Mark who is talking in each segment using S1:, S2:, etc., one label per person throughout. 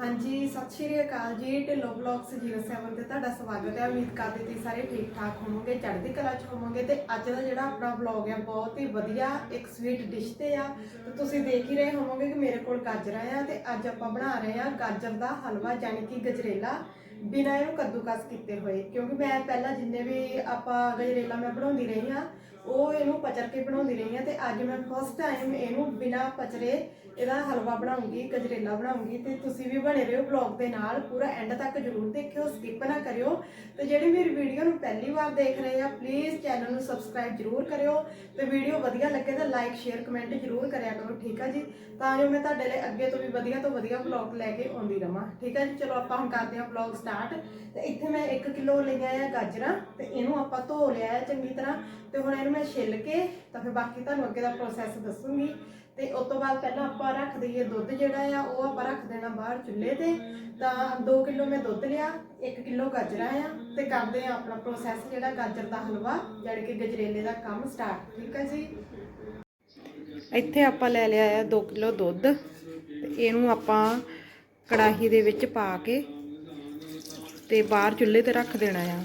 S1: ਹਾਂਜੀ, ਸਤਿ ਸ਼੍ਰੀ ਅਕਾਲ ਜੀ, ਢਿੱਲੋਂ ਬਲੌਗਸ 07 ਤੇ ਤੁਹਾਡਾ ਸਵਾਗਤ ਹੈ। ਉਮੀਦ ਕਰਦੇ ਤੁਸੀਂ ਸਾਰੇ ਠੀਕ ਠਾਕ ਹੋਵੋਗੇ, ਚੜ੍ਹਦੀ ਕਲਾ ਚ ਹੋਵੋਗੇ ਤੇ ਅੱਜ ਦਾ ਜਿਹੜਾ ਆਪਣਾ ਬਲੌਗ ਹੈ, ਬਹੁਤ ਹੀ ਵਧੀਆ, ਇੱਕ ਸਵੀਟ ਡਿਸ਼ ਤੇ ਆ। ਤੇ ਤੁਸੀਂ ਦੇਖ ਹੀ ਰਹੇ ਹੋਵੋਗੇ ਕਿ ਮੇਰੇ ਕੋਲ ਗਾਜਰਾਂ ਆ ਤੇ ਅੱਜ ਆਪਾਂ ਬਣਾ ਰਹੇ ਆ ਗਾਜਰ ਦਾ ਹਲਵਾ ਯਾਨੀ ਕਿ ਗਜਰੇਲਾ, ਬਿਨਾਂ ਇਹਨੂੰ ਕੱਦੂਕਸ ਕੀਤੇ ਹੋਏ। ਕਿਉਂਕਿ ਮੈਂ ਪਹਿਲਾਂ ਜਿੰਨੇ ਵੀ ਆਪਾਂ ਗਜਰੇਲਾ ਮੈਂ ਬਣਾਉਂਦੀ ਰਹੀ ਆ ਉਹ ਇਹਨੂੰ ਪਚਰ ਕੇ ਬਣਾਉਂਦੀ ਰਹੀ ਹਾਂ ਤੇ ਅੱਜ ਮੈਂ ਫਸਟ ਟਾਈਮ ਇਹਨੂੰ ਬਿਨਾਂ ਪਚਰੇ ਇਹਦਾ ਹਲਵਾ ਬਣਾਉਂਗੀ, ਗਜਰੇਲਾ ਬਣਾਉਂਗੀ ਤੇ ਤੁਸੀਂ ਵੀ ਬਣੇ ਰਹੋ ਬਲੌਗ ਦੇ ਨਾਲ, ਪੂਰਾ ਐਂਡ ਤੱਕ ਜਰੂਰ ਦੇਖਿਓ ਸਕਿਪ ਨਾ ਕਰਿਓ ਤੇ ਜਿਹੜੇ ਮੇਰੀ ਵੀਡੀਓ ਨੂੰ ਪਹਿਲੀ ਵਾਰ ਦੇਖ ਰਹੇ ਆ ਪਲੀਜ਼ ਚੈਨਲ ਨੂੰ ਸਬਸਕ੍ਰਾਈਬ ਜਰੂਰ ਕਰਿਓ ਤੇ ਵੀਡੀਓ ਵਧੀਆ ਲੱਗੇ ਤਾਂ ਲਾਈਕ ਸ਼ੇਅਰ ਕਮੈਂਟ ਜਰੂਰ ਕਰਿਆ ਕਰੋ, ਠੀਕ ਆ ਜੀ? ਤਾਂ ਜੋ ਮੈਂ ਤੁਹਾਡੇ ਲਈ ਅੱਗੇ ਤੋਂ ਵੀ ਵਧੀਆ ਤੋਂ ਵਧੀਆ ਬਲੌਗ ਲੈ ਕੇ ਆਉਂਦੀ ਰਵਾਂ, ਠੀਕ ਆ ਜੀ? ਚਲੋ ਆਪਾਂ ਹੁਣ ਕਰਦੇ ਹਾਂ ਬਲੌਗ ਸਟਾਰਟ ਤੇ ਇੱਥੇ ਮੈਂ 1 ਕਿਲੋ ਲਈਆਂ ਆ ਗਾਜਰਾਂ ਤੇ ਇਹਨੂੰ ਆਪਾਂ ਧੋ ਲਿਆ ਹੈ ਚੰਗੀ ਤਰ੍ਹਾਂ ਤੇ ਹੁਣ ਇਹਨੂੰ ਮੈਂ ਛਿੱਲ ਕੇ ਤਾਂ ਫਿਰ ਬਾਕੀ ਤੁਹਾਨੂੰ ਅੱਗੇ ਦਾ ਪ੍ਰੋਸੈਸ ਦੱਸੂਗੀ। ਤੇ ਉਸ ਤੋਂ ਬਾਅਦ ਪਹਿਲਾਂ ਆਪਾਂ ਰੱਖ ਦਈਏ ਦੁੱਧ ਜਿਹੜਾ ਆ, ਉਹ ਆਪਾਂ ਰੱਖ ਦੇਣਾ ਬਾਹਰ ਚੁੱਲ੍ਹੇ ਤੇ। ਤਾਂ 2 ਕਿਲੋ ਮੈਂ ਦੁੱਧ ਲਿਆ 1 ਕਿਲੋ ਗਾਜਰਾਂ ਆ ਤੇ ਕਰਦੇ ਆ ਆਪਣਾ ਪ੍ਰੋਸੈਸ ਜਿਹੜਾ ਗਾਜਰ ਦਾ ਹਲਵਾ ਜਿਹੜੀ ਕਿ ਗਜਰੇਲੇ ਦਾ ਕੰਮ ਸਟਾਰਟ ਠੀਕ ਹੈ ਜੀ? ਇੱਥੇ ਆਪਾਂ ਲੈ ਲਿਆ ਆ 2 ਕਿਲੋ ਦੁੱਧ, ਤੇ ਇਹਨੂੰ ਆਪਾਂ ਕੜਾਹੀ ਦੇ ਵਿੱਚ ਪਾ ਕੇ ਤੇ ਬਾਹਰ ਚੁੱਲ੍ਹੇ ਤੇ ਰੱਖ ਦੇਣਾ ਆ।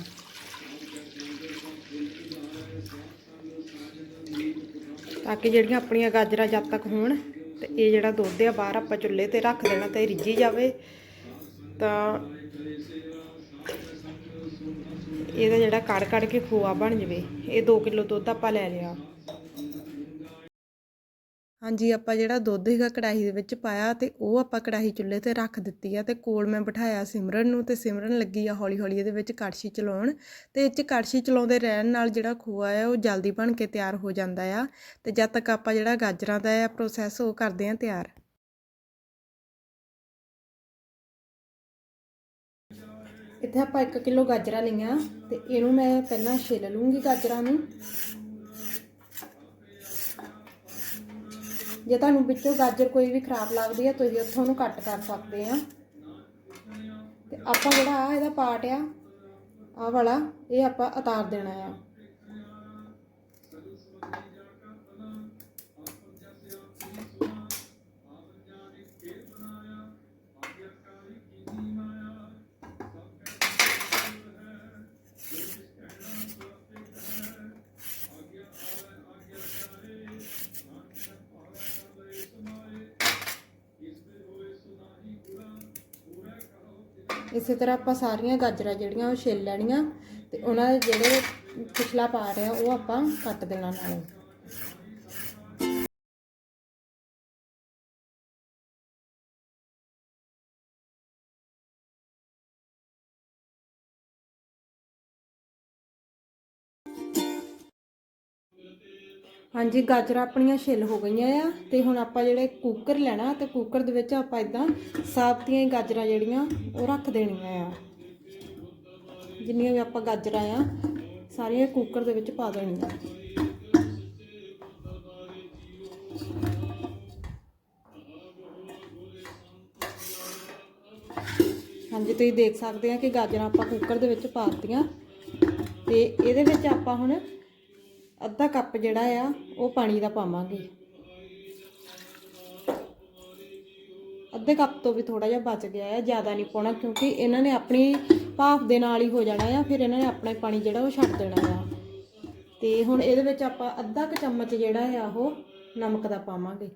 S1: ਤਾਂ ਕਿ ਜਿਹੜੀਆਂ ਆਪਣੀਆਂ ਗਾਜਰਾਂ ਜਦ ਤੱਕ ਹੋਣ ਤੇ ਇਹ ਜਿਹੜਾ ਦੁੱਧ ਆ ਬਾਹਰ ਆਪਾਂ ਚੁੱਲ੍ਹੇ ਤੇ ਰੱਖ ਦੇਣਾ ਤੇ ਰਿੱਝੀ ਜਾਵੇ, ਤਾਂ ਇਹਦਾ ਜਿਹੜਾ ਕੜ ਕੜ ਕੇ ਖੋਆ ਬਣ ਜਵੇ, ਇਹ 2 ਕਿਲੋ ਦੁੱਧ ਆਪਾਂ ਲੈ ਲਿਆ। ਹਾਂਜੀ, ਆਪਾਂ ਜਿਹੜਾ ਦੁੱਧ ਹੈਗਾ ਕੜਾਹੀ ਦੇ ਵਿੱਚ ਪਾਇਆ ਤੇ ਉਹ ਆਪਾਂ ਕੜਾਹੀ ਚੁੱਲ੍ਹੇ ਤੇ ਰੱਖ ਦਿੱਤੀ ਆ ਤੇ ਕੋਲ ਮੈਂ ਬਿਠਾਇਆ ਸਿਮਰਨ ਨੂੰ ਤੇ ਸਿਮਰਨ ਲੱਗੀ ਆ ਹੌਲੀ ਹੌਲੀ ਇਹਦੇ ਵਿੱਚ ਕੜਛੀ ਚਲਾਉਣ ਤੇ ਇਹ 'ਚ ਕੜਛੀ ਚਲਾਉਂਦੇ ਰਹਿਣ ਨਾਲ ਜਿਹੜਾ ਖੋਆ ਆ ਉਹ ਜਲਦੀ ਬਣ ਕੇ ਤਿਆਰ ਹੋ ਜਾਂਦਾ ਆ ਤੇ ਜਦ ਤੱਕ ਆਪਾਂ ਜਿਹੜਾ ਗਾਜਰਾਂ ਦਾ ਆ ਪ੍ਰੋਸੈਸ ਉਹ ਕਰਦੇ ਆ ਤਿਆਰ। ਇੱਥੇ ਆਪਾਂ 1 ਕਿਲੋ ਗਾਜਰਾਂ ਲਈਆਂ ਤੇ ਇਹਨੂੰ ਮੈਂ ਪਹਿਲਾਂ ਛਿੱਲ ਲੂੰਗੀ ਗਾਜਰਾਂ ਨੂੰ। ਜੇ ਤੁਹਾਨੂੰ ਵਿੱਚੋਂ ਗਾਜਰ ਕੋਈ ਵੀ ਖਰਾਬ ਲੱਗਦੀ ਹੈ ਤੁਸੀਂ ਉੱਥੋਂ ਉਹਨੂੰ ਕੱਟ ਕਰ ਸਕਦੇ ਆ। ਤੇ ਆਪਾਂ ਜਿਹੜਾ ਆ ਇਹਦਾ ਪਾਰਟ ਆ ਆ ਵਾਲਾ, ਇਹ ਆਪਾਂ ਉਤਾਰ ਦੇਣਾ ਆ। ਇਸੇ ਤਰ੍ਹਾਂ ਆਪਾਂ ਸਾਰੀਆਂ ਗਾਜਰਾਂ ਜਿਹੜੀਆਂ ਉਹ ਛਿੱਲ ਲੈਣੀਆਂ ਤੇ ਉਹਨਾਂ ਦੇ ਜਿਹੜੇ ਪਿਛਲਾ ਪਾਰ ਆ ਉਹ ਆਪਾਂ ਕੱਟ ਦੇਣਾ ਨਾਲੋਂ। ਹਾਂਜੀ, ਗਾਜਰਾਂ ਆਪਣੀਆਂ ਛਿੱਲ ਹੋ ਗਈਆਂ ਆ ਤੇ ਹੁਣ ਆਪਾਂ ਜਿਹੜੇ ਕੁੱਕਰ ਲੈਣਾ ਤੇ ਕੁੱਕਰ ਦੇ ਵਿੱਚ ਆਪਾਂ ਇਦਾਂ ਸਾਬਤੀਆਂ ਹੀ ਗਾਜਰਾਂ ਜਿਹੜੀਆਂ ਉਹ ਰੱਖ ਦੇਣੀਆਂ ਆ। ਜਿੰਨੀਆਂ ਵੀ ਆਪਾਂ ਗਾਜਰਾਂ ਆ, ਸਾਰੀਆਂ ਕੁੱਕਰ ਦੇ ਵਿੱਚ ਪਾ ਦੇਣੀਆਂ। ਹਾਂਜੀ, ਤੁਸੀਂ ਦੇਖ ਸਕਦੇ ਆ ਕਿ ਗਾਜਰਾਂ ਆਪਾਂ ਕੁੱਕਰ ਦੇ ਵਿੱਚ ਪਾ ਦਿੱਤੀਆਂ ਤੇ ਇਹਦੇ ਵਿੱਚ ਆਪਾਂ ਹੁਣ ਅੱਧਾ ਕੱਪ ਜਿਹੜਾ ਆ, ਉਹ ਪਾਣੀ ਦਾ ਪਾਵਾਂਗੇ। ਅੱਧੇ ਕੱਪ ਤੋਂ ਵੀ ਥੋੜਾ ਜਿਹਾ ਬਚ ਗਿਆ ਆ, ਜ਼ਿਆਦਾ ਨਹੀਂ ਪਾਉਣਾ ਕਿਉਂਕਿ ਇਹਨਾਂ ਨੇ ਆਪਣੀ ਭਾਫ ਦੇ ਨਾਲ ਹੀ ਹੋ ਜਾਣਾ ਆ, ਫਿਰ ਇਹਨਾਂ ਨੇ ਆਪਣਾ ਪਾਣੀ ਜਿਹੜਾ ਉਹ ਛੱਡ ਦੇਣਾ ਆ। ਤੇ ਹੁਣ ਇਹਦੇ ਵਿੱਚ ਆਪਾਂ ਅੱਧਾ ਕੁ ਚਮਚ ਜਿਹੜਾ ਆ, ਉਹ ਨਮਕ ਦਾ ਪਾਵਾਂਗੇ।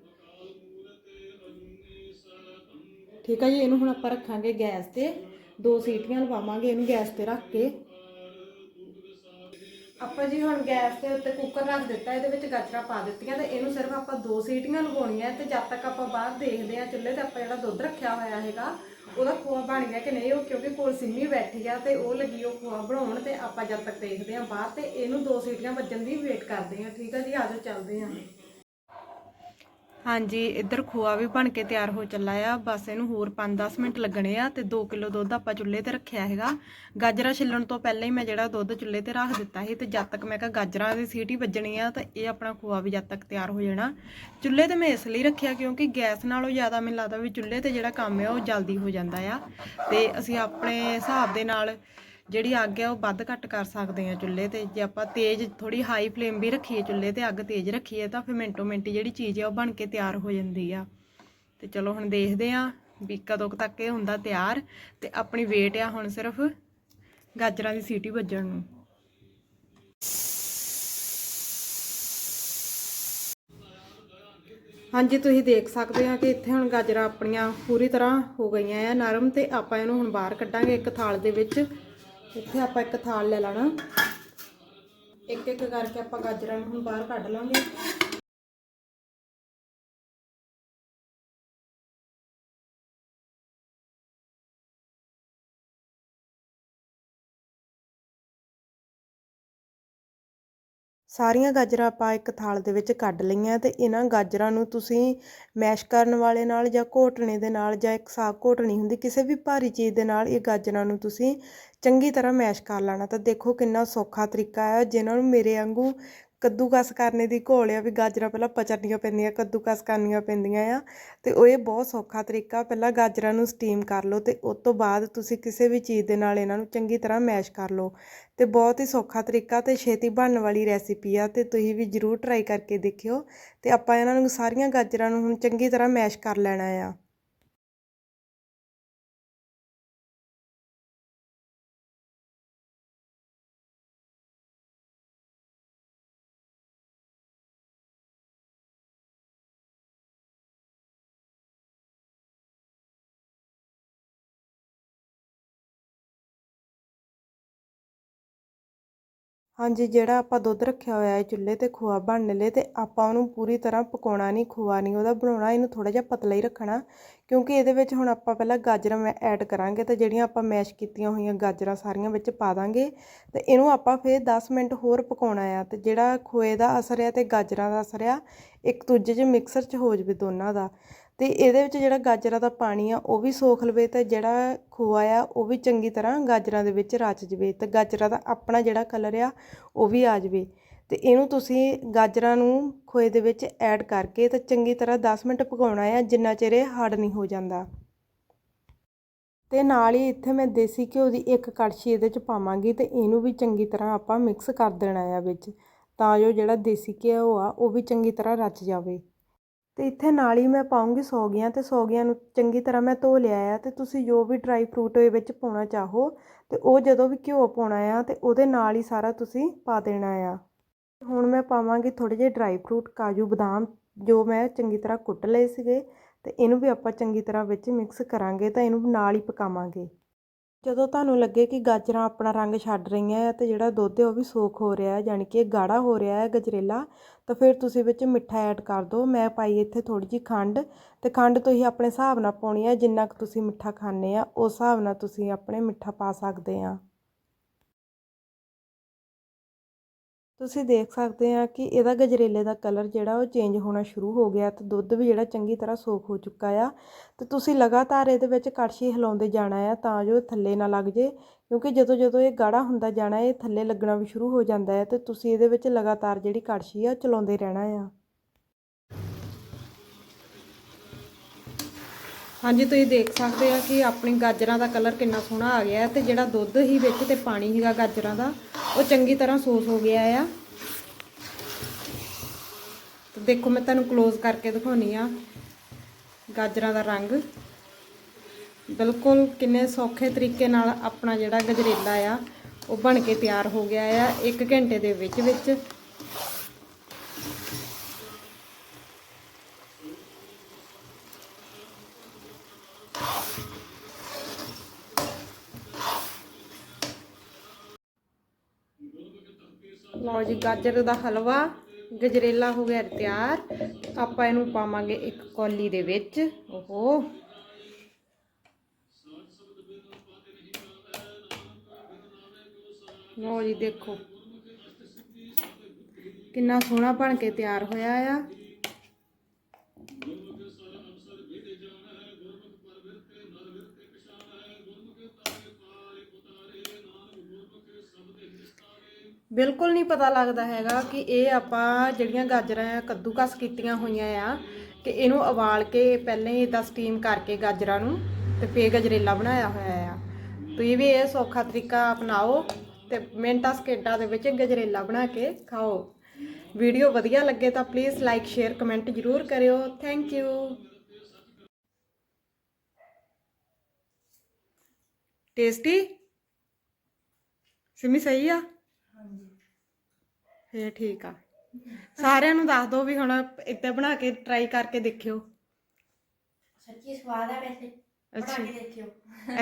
S1: ਠੀਕ ਆ ਜੀ, ਇਹਨੂੰ ਹੁਣ ਆਪਾਂ ਰੱਖਾਂਗੇ ਗੈਸ ਤੇ, ਦੋ ਸੀਟੀਆਂ ਲਵਾਵਾਂਗੇ ਇਹਨੂੰ ਗੈਸ ਤੇ ਰੱਖ ਕੇ। ਆਪਾਂ ਜੀ ਹੁਣ ਗੈਸ ਦੇ ਉੱਤੇ ਕੁੱਕਰ ਰੱਖ ਦਿੱਤਾ, ਇਹਦੇ ਵਿੱਚ ਗਾਜਰਾਂ ਪਾ ਦਿੱਤੀਆਂ ਤੇ ਇਹਨੂੰ ਸਿਰਫ ਆਪਾਂ ਦੋ ਸੀਟੀਆਂ ਲਗਾਉਣੀਆਂ ਤੇ ਜਦ ਤੱਕ ਆਪਾਂ ਬਾਹਰ ਦੇਖਦੇ ਆ ਚੁੱਲ੍ਹੇ ਤੇ ਆਪਾਂ ਜਿਹੜਾ ਦੁੱਧ ਰੱਖਿਆ ਹੋਇਆ ਹੈਗਾ, ਉਹਦਾ ਖੋਆ ਬਣ ਗਿਆ ਕਿ ਨਹੀਂ, ਉਹ ਕਿਉਂਕਿ ਕੋਲ ਸਿੰਮੀ ਬੈਠੀ ਆ ਤੇ ਉਹ ਲੱਗੀ ਉਹ ਖੋਆ ਬਣਾਉਣ ਤੇ ਆਪਾਂ ਜਦ ਤੱਕ ਦੇਖਦੇ ਆ ਬਾਹਰ ਤੇ ਇਹਨੂੰ ਦੋ ਸੀਟੀਆਂ ਵੱਜਣ ਦੀ ਵੇਟ ਕਰਦੇ ਆ ਠੀਕ ਆ ਜੀ ਆਜੋ ਚੱਲਦੇ ਆ ਹਾਂਜੀ, ਇੱਧਰ ਖੋਆ ਵੀ ਬਣ ਕੇ ਤਿਆਰ ਹੋ ਚੱਲਾ ਆ। ਬਸ ਇਹਨੂੰ ਹੋਰ 5-10 ਮਿੰਟ ਲੱਗਣੇ ਆ ਤੇ 2 ਕਿਲੋ ਦੁੱਧ ਆਪਾਂ ਚੁੱਲ੍ਹੇ ਤੇ ਰੱਖਿਆ ਹੈਗਾ। ਗਾਜਰਾਂ ਛਿੱਲਣ ਤੋਂ ਪਹਿਲਾਂ ਹੀ ਮੈਂ ਜਿਹੜਾ ਦੁੱਧ ਚੁੱਲ੍ਹੇ ਤੇ ਰੱਖ ਦਿੱਤਾ ਸੀ ਤੇ ਜਦ ਤੱਕ ਮੈਂ ਕਿਹਾ ਗਾਜਰਾਂ ਦੀ ਸੀਟੀ ਵੱਜਣੀ ਆ ਤਾਂ ਇਹ ਆਪਣਾ ਖੋਆ ਵੀ ਜਦ ਤੱਕ ਤਿਆਰ ਹੋ ਜਾਣਾ। ਚੁੱਲ੍ਹੇ ਤੇ ਮੈਂ ਇਸ ਲਈ ਰੱਖਿਆ ਕਿਉਂਕਿ ਗੈਸ ਨਾਲੋਂ ਜ਼ਿਆਦਾ ਮੈਨੂੰ ਲੱਗਦਾ ਵੀ ਚੁੱਲ੍ਹੇ ਤੇ ਜਿਹੜਾ ਕੰਮ ਆ ਉਹ ਜਲਦੀ ਹੋ ਜਾਂਦਾ ਆ। ਤੇ ਅਸੀਂ ਆਪਣੇ ਹਿਸਾਬ ਦੇ ਨਾਲ ਜਿਹੜੀ ਅੱਗ ਆ ਉਹ ਵੱਧ ਘੱਟ ਕਰ ਸਕਦੇ ਆ ਚੁੱਲ੍ਹੇ ਤੇ। ਜੇ ਆਪਾਂ ਤੇਜ਼ ਥੋੜੀ ਹਾਈ ਫਲੇਮ ਵੀ ਰੱਖੀਏ ਚੁੱਲ੍ਹੇ ਤੇ, ਅੱਗ ਤੇਜ਼ ਰੱਖੀਏ ਤਾਂ ਫਿਰ ਮਿੰਟੋ ਮਿੰਟ ਜਿਹੜੀ ਚੀਜ਼ ਆ ਉਹ ਬਣ ਕੇ ਤਿਆਰ ਹੋ ਜਾਂਦੀ ਆ। ਤੇ ਚਲੋ ਹੁਣ ਦੇਖਦੇ ਆ ਵੀ ਕਦੋਂ ਕੁ ਤੱਕ ਇਹ ਹੁੰਦਾ ਤਿਆਰ। ਤੇ ਆਪਣੀ ਵੇਟ ਆ ਹੁਣ ਸਿਰਫ ਗਾਜਰਾਂ ਦੀ ਸੀਟੀ ਵੱਜਣ ਨੂੰ। ਹਾਂਜੀ, ਤੁਸੀਂ ਦੇਖ ਸਕਦੇ ਆ ਕਿ ਇੱਥੇ ਹੁਣ ਗਾਜਰਾਂ ਆਪਣੀਆਂ ਪੂਰੀ ਤਰ੍ਹਾਂ ਹੋ ਗਈਆਂ ਆ ਨਰਮ ਤੇ ਆਪਾਂ ਇਹਨੂੰ ਹੁਣ ਬਾਹਰ ਕੱਢਾਂਗੇ ਇੱਕ ਥਾਲ ਦੇ ਵਿੱਚ। ਇੱਥੇ ਆਪਾਂ ਇੱਕ ਥਾਲ ਲੈ ਲੈਣਾ। ਇੱਕ ਇੱਕ ਕਰਕੇ ਆਪਾਂ ਗਾਜਰਾਂ ਨੂੰ ਹੁਣ ਬਾਹਰ ਕੱਢ ਲਾਂਗੇ। ਸਾਰੀਆਂ ਗਾਜਰਾਂ ਆਪਾਂ ਇੱਕ ਥਾਲ ਦੇ ਵਿੱਚ ਕੱਢ ਲਈਆਂ ਅਤੇ ਇਹਨਾਂ ਗਾਜਰਾਂ ਨੂੰ ਤੁਸੀਂ ਮੈਸ਼ ਕਰਨ ਵਾਲੇ ਨਾਲ ਜਾਂ ਘੋਟਣੇ ਦੇ ਨਾਲ ਜਾਂ ਇੱਕ ਸਾਗ ਘੋਟਣੀ ਹੁੰਦੀ, ਕਿਸੇ ਵੀ ਭਾਰੀ ਚੀਜ਼ ਦੇ ਨਾਲ ਇਹ ਗਾਜਰਾਂ ਨੂੰ ਤੁਸੀਂ ਚੰਗੀ ਤਰ੍ਹਾਂ ਮੈਸ਼ ਕਰ ਲੈਣਾ। ਤਾਂ ਦੇਖੋ ਕਿੰਨਾ ਸੌਖਾ ਤਰੀਕਾ ਹੈ ਜਿਨ੍ਹਾਂ ਨੂੰ ਮੇਰੇ ਵਾਂਗੂ ਕੱਦੂਕਸ ਕਰਨੇ ਦੀ ਘੋਲ ਆ ਵੀ ਗਾਜਰਾਂ ਪਹਿਲਾਂ ਪਚੜਨੀਆਂ ਪੈਂਦੀਆਂ, ਕੱਦੂਕਸ ਕਰਨੀਆਂ ਪੈਂਦੀਆਂ ਆ ਤੇ ਉਹ ਇਹ ਬਹੁਤ ਸੌਖਾ ਤਰੀਕਾ, ਪਹਿਲਾਂ ਗਾਜਰਾਂ ਨੂੰ ਸਟੀਮ ਕਰ ਲਓ ਤੇ ਉਸ ਤੋਂ ਬਾਅਦ ਤੁਸੀਂ ਕਿਸੇ ਵੀ ਚੀਜ਼ ਦੇ ਨਾਲ ਇਹਨਾਂ ਨੂੰ ਚੰਗੀ ਤਰ੍ਹਾਂ ਮੈਸ਼ ਕਰ ਲਓ। ਤੇ ਬਹੁਤ ਹੀ ਸੌਖਾ ਤਰੀਕਾ ਤੇ ਛੇਤੀ ਬਣਨ ਵਾਲੀ ਰੈਸਿਪੀ ਆ ਤੇ ਤੁਸੀਂ ਵੀ ਜਰੂਰ ਟਰਾਈ ਕਰਕੇ ਦੇਖਿਓ ਤੇ ਆਪਾਂ ਇਹਨਾਂ ਨੂੰ ਸਾਰੀਆਂ ਗਾਜਰਾਂ ਨੂੰ ਹੁਣ ਚੰਗੀ ਤਰ੍ਹਾਂ ਮੈਸ਼ ਕਰ ਲੈਣਾ ਆ। ਹਾਂਜੀ, ਜਿਹੜਾ ਆਪਾਂ ਦੁੱਧ ਰੱਖਿਆ ਹੋਇਆ ਹੈ ਚੁੱਲ੍ਹੇ ਤੇ ਖੋਆ ਬਣਨ ਲਈ ਤੇ ਆਪਾਂ ਉਹਨੂੰ ਪੂਰੀ ਤਰ੍ਹਾਂ ਪਕਾਉਣਾ ਨਹੀਂ, ਖੋਆ ਨਹੀਂ, ਉਹਦਾ ਬਣਾਉਣਾ, ਇਹਨੂੰ ਥੋੜਾ ਜਿਹਾ ਪਤਲਾ ਹੀ ਰੱਖਣਾ। ਕਿਉਂਕਿ ਇਹਦੇ ਵਿੱਚ ਹੁਣ ਆਪਾਂ ਪਹਿਲਾਂ ਗਾਜਰਾਂ ਮੈਂ ਐਡ ਕਰਾਂਗੇ ਤੇ ਜਿਹੜੀਆਂ ਆਪਾਂ ਮੈਸ਼ ਕੀਤੀਆਂ ਹੋਈਆਂ ਗਾਜਰਾਂ ਸਾਰੀਆਂ ਵਿੱਚ ਪਾ ਦਾਂਗੇ ਤੇ ਇਹਨੂੰ ਆਪਾਂ ਫਿਰ 10 ਮਿੰਟ ਹੋਰ ਪਕਾਉਣਾ ਆ ਤੇ ਜਿਹੜਾ ਖੋਏ ਦਾ ਅਸਰ ਆ ਤੇ ਗਾਜਰਾਂ ਦਾ ਅਸਰ ਆ, ਇੱਕ ਦੂਜੇ 'ਚ ਮਿਕਸਰ 'ਚ ਹੋ ਜਵੇ ਦੋਨਾਂ ਦਾ। ਅਤੇ ਇਹਦੇ ਵਿੱਚ ਜਿਹੜਾ ਗਾਜਰਾਂ ਦਾ ਪਾਣੀ ਆ, ਉਹ ਵੀ ਸੋਖ ਲਵੇ ਅਤੇ ਜਿਹੜਾ ਖੋਆ ਆ, ਉਹ ਵੀ ਚੰਗੀ ਤਰ੍ਹਾਂ ਗਾਜਰਾਂ ਦੇ ਵਿੱਚ ਰਚ ਜਾਵੇ ਅਤੇ ਗਾਜਰਾਂ ਦਾ ਆਪਣਾ ਜਿਹੜਾ ਕਲਰ ਆ, ਉਹ ਵੀ ਆ ਜਾਵੇ। ਅਤੇ ਇਹਨੂੰ ਤੁਸੀਂ ਗਾਜਰਾਂ ਨੂੰ ਖੋਏ ਦੇ ਵਿੱਚ ਐਡ ਕਰਕੇ ਤਾਂ ਚੰਗੀ ਤਰ੍ਹਾਂ 10 ਮਿੰਟ ਪਕਾਉਣਾ ਆ, ਜਿੰਨਾ ਚਿਰ ਇਹ ਹਾਰਡ ਨਹੀਂ ਹੋ ਜਾਂਦਾ। ਤੇ ਨਾਲ ਹੀ ਇੱਥੇ ਮੈਂ ਦੇਸੀ ਘਿਓ ਦੀ ਇੱਕ ਕੜਛੀ ਇਹਦੇ ਚ ਪਾਵਾਂਗੀ ਤੇ ਇਹਨੂੰ ਵੀ ਚੰਗੀ ਤਰ੍ਹਾਂ ਆਪਾਂ ਮਿਕਸ ਕਰ ਦੇਣਾ ਆ ਵਿੱਚ। ਤਾਂ ਜੋ ਜਿਹੜਾ ਦੇਸੀ ਘਿਓ ਆ, ਉਹ ਵੀ ਚੰਗੀ ਤਰ੍ਹਾਂ ਰਚ ਜਾਵੇ। ਤੇ ਇੱਥੇ ਨਾਲ ਹੀ ਮੈਂ ਪਾਉਂਗੀ ਸੌਗੀਆਂ ਤੇ ਸੌਗੀਆਂ ਨੂੰ ਚੰਗੀ ਤਰ੍ਹਾਂ ਮੈਂ ਧੋ ਲਿਆ ਆ ਤੇ ਤੁਸੀਂ ਜੋ ਵੀ ਡਰਾਈ ਫਰੂਟ ਇਹ ਵਿੱਚ ਪਾਉਣਾ ਚਾਹੋ ਤੇ ਉਹ ਜਦੋਂ ਵੀ ਘਿਓ ਪਾਉਣਾ ਆ ਤੇ ਉਹਦੇ ਨਾਲ ਹੀ ਸਾਰਾ ਤੁਸੀਂ ਪਾ ਦੇਣਾ ਆ। ਹੁਣ ਮੈਂ ਪਾਵਾਂਗੀ ਥੋੜੇ ਜਿਹੇ ਡਰਾਈ ਫਰੂਟ ਕਾਜੂ ਬਦਾਮ ਜੋ ਮੈਂ ਚੰਗੀ ਤਰ੍ਹਾਂ ਕੁੱਟ ਲਏ ਸੀਗੇ ਤੇ ਇਹਨੂੰ ਵੀ ਆਪਾਂ ਚੰਗੀ ਤਰ੍ਹਾਂ ਵਿੱਚ ਮਿਕਸ ਕਰਾਂਗੇ ਤਾਂ ਇਹਨੂੰ ਨਾਲ ਹੀ ਪਕਾਵਾਂਗੇ। ਜਦੋਂ ਤੁਹਾਨੂੰ ਲੱਗੇ ਕਿ ਗਾਜਰਾਂ ਆਪਣਾ ਰੰਗ ਛੱਡ ਰਹੀਆਂ ਆ ਤੇ ਜਿਹੜਾ ਦੁੱਧ ਹੈ ਉਹ ਵੀ ਸੋਖ ਹੋ ਰਿਹਾ ਹੈ ਯਾਨੀ ਕਿ ਗਾੜਾ ਹੋ ਰਿਹਾ ਹੈ ਗਜਰੇਲਾ, ਤਾਂ ਫਿਰ ਤੁਸੀਂ ਵਿੱਚ ਮਿੱਠਾ ਐਡ ਕਰ ਦਿਓ। ਮੈਂ ਪਾਈ ਇੱਥੇ ਥੋੜੀ ਜਿਹੀ ਖੰਡ ਤੇ ਖੰਡ ਤੁਸੀਂ ਆਪਣੇ ਹਿਸਾਬ ਨਾਲ ਪਾਉਣੀ ਹੈ, ਜਿੰਨਾ ਕੁ ਤੁਸੀਂ ਮਿੱਠਾ ਖਾਂਦੇ ਆ, ਉਸ ਹਿਸਾਬ ਨਾਲ ਤੁਸੀਂ ਆਪਣੇ ਮਿੱਠਾ ਪਾ ਸਕਦੇ ਆ। ਤੁਸੀਂ ਦੇਖ ਸਕਦੇ ਆ ਕਿ ਇਹਦਾ ਗਜਰੇਲੇ ਦਾ ਕਲਰ ਜਿਹੜਾ ਉਹ ਚੇਂਜ ਹੋਣਾ ਸ਼ੁਰੂ ਹੋ ਗਿਆ ਤੇ ਦੁੱਧ ਵੀ ਜਿਹੜਾ ਚੰਗੀ ਤਰ੍ਹਾਂ ਸੋਖ ਹੋ ਚੁੱਕਾ ਆ। ਤੇ ਤੁਸੀਂ ਲਗਾਤਾਰ ਇਹਦੇ ਵਿੱਚ ਕੜਛੀ ਹਿਲਾਉਂਦੇ ਜਾਣਾ ਆ ਤਾਂ ਜੋ ਥੱਲੇ ਨਾ ਲੱਗ ਜੇ, ਕਿਉਂਕਿ ਜਦੋਂ ਜਦੋਂ ਇਹ ਗਾੜਾ ਹੁੰਦਾ ਜਾਣਾ, ਇਹ ਥੱਲੇ ਲੱਗਣਾ ਵੀ ਸ਼ੁਰੂ ਹੋ ਜਾਂਦਾ ਹੈ ਤੇ ਤੁਸੀਂ ਇਹਦੇ ਵਿੱਚ ਲਗਾਤਾਰ ਜਿਹੜੀ ਕੜਛੀ ਆ ਚਲਾਉਂਦੇ ਰਹਿਣਾ ਆ। ਹਾਂਜੀ, ਤੁਸੀਂ ਦੇਖ ਸਕਦੇ ਆ ਕਿ ਆਪਣੀ ਗਾਜਰਾਂ ਦਾ ਕਲਰ ਕਿੰਨਾ ਸੋਹਣਾ ਆ ਗਿਆ ਹੈ ਤੇ ਜਿਹੜਾ ਦੁੱਧ ਹੀ ਵਿੱਚ ਤੇ ਪਾਣੀ ਸੀਗਾ ਗਾਜਰਾਂ ਦਾ, ਉਹ ਚੰਗੀ ਤਰ੍ਹਾਂ ਸੋਸ ਹੋ ਗਿਆ ਆ। ਦੇਖੋ, ਮੈਂ ਤੁਹਾਨੂੰ ক্লোਜ਼ ਕਰਕੇ ਦਿਖਾਉਣੀ ਆ ਗਾਜਰਾਂ ਦਾ ਰੰਗ। ਬਿਲਕੁਲ ਕਿੰਨੇ ਸੌਖੇ ਤਰੀਕੇ ਨਾਲ ਆਪਣਾ ਜਿਹੜਾ ਗਜਰੇਲਾ ਆ, ਉਹ ਬਣ ਕੇ ਤਿਆਰ ਹੋ ਗਿਆ ਆ 1 ਘੰਟੇ ਦੇ ਵਿੱਚ ਵਿੱਚ। ਲਓ ਜੀ, ਗਾਜਰ ਦਾ ਹਲਵਾ। ਗਜਰੇਲਾ ਹੋ ਗਿਆ ਤਿਆਰ। ਆਪਾਂ ਇਹਨੂੰ ਪਾਵਾਂਗੇ ਇੱਕ ਕੌਲੀ ਦੇ ਵਿੱਚ। ਓਹੋ। ਲਓ ਜੀ ਦੇਖੋ। ਕਿੰਨਾ ਸੋਹਣਾ ਬਣ ਕੇ ਤਿਆਰ ਹੋਇਆ ਆ। ਬਿਲਕੁਲ ਨਹੀਂ ਪਤਾ ਲੱਗਦਾ ਹੈਗਾ ਕਿ ਇਹ ਆਪਾਂ ਜਿਹੜੀਆਂ ਗਾਜਰਾਂ ਕੱਦੂਕਸ ਕੀਤੀਆਂ ਹੋਈਆਂ ਆ ਕਿ ਇਹਨੂੰ ਉਬਾਲ ਕੇ ਪਹਿਲਾਂ ਹੀ ਇਹਦਾ ਸਟੀਮ ਕਰਕੇ ਗਾਜਰਾਂ ਨੂੰ ਤੇ ਫੇ ਗਜਰੇਲਾ ਬਣਾਇਆ ਹੋਇਆ ਆ। ਤੁਸੀਂ ਵੀ ਇਹ ਸੌਖਾ ਤਰੀਕਾ ਅਪਣਾਓ ਤੇ ਮਿੰਟਾਂ ਸਕਿੰਟਾਂ ਦੇ ਵਿੱਚ ਗਜਰੇਲਾ ਬਣਾ ਕੇ ਖਾਓ। ਵੀਡੀਓ ਵਧੀਆ ਲੱਗੇ ਤਾਂ ਪਲੀਜ਼ ਲਾਈਕ ਸ਼ੇਅਰ ਕਮੈਂਟ ਜ਼ਰੂਰ ਕਰਿਓ। ਥੈਂਕ ਯੂ ਟੇਸਟੀ ਸਿਮੀ, ਸਹੀ ਆ? ਫੇਰ ਠੀਕ ਆ। ਸਾਰਿਆਂ ਨੂੰ ਦੱਸ ਦਿਓ ਵੀ ਹੁਣ ਇੱਦਾਂ ਬਣਾ ਕੇ ਟਰਾਈ ਕਰਕੇ ਦੇਖਿਓ।
S2: ਸੱਚੀ ਸਵਾਦ ਆ ਵੈਸੇ। ਬਣਾ
S1: ਅੱਛਾ।
S2: ਕੇ ਦੇਖਿਓ।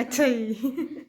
S1: ਅੱਛਾ ਜੀ।